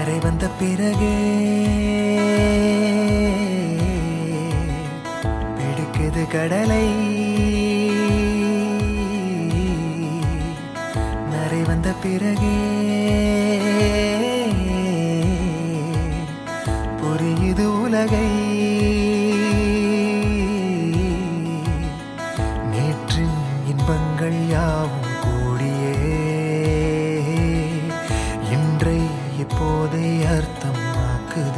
வந்த பிறகே பிடிக்குது கடலை. நரை வந்த பிறகே புரியுது உலகை. நேற்றின் இன்பங்கள் யாவும்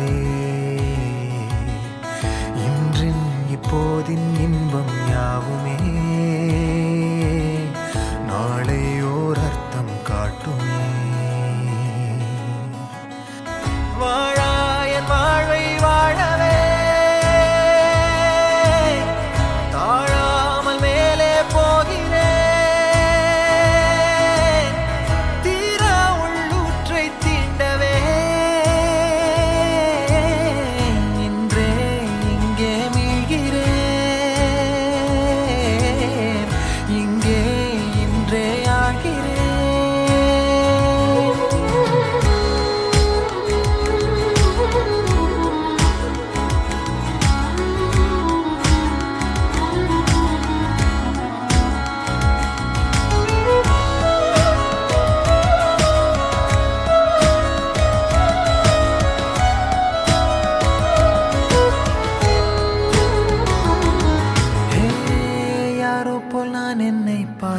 அர்த்தமாக்குதே இன்றின் இப்போதின் இன்பம் யாவுமே. நாளை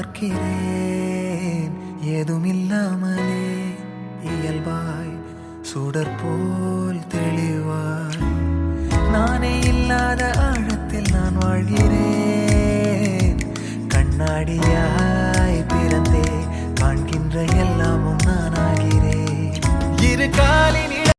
பார்க்கிறேன். ஏதும் இல்லாமலே இயல்பாய் சுடற்போல் தெளிவாய். நானே இல்லாத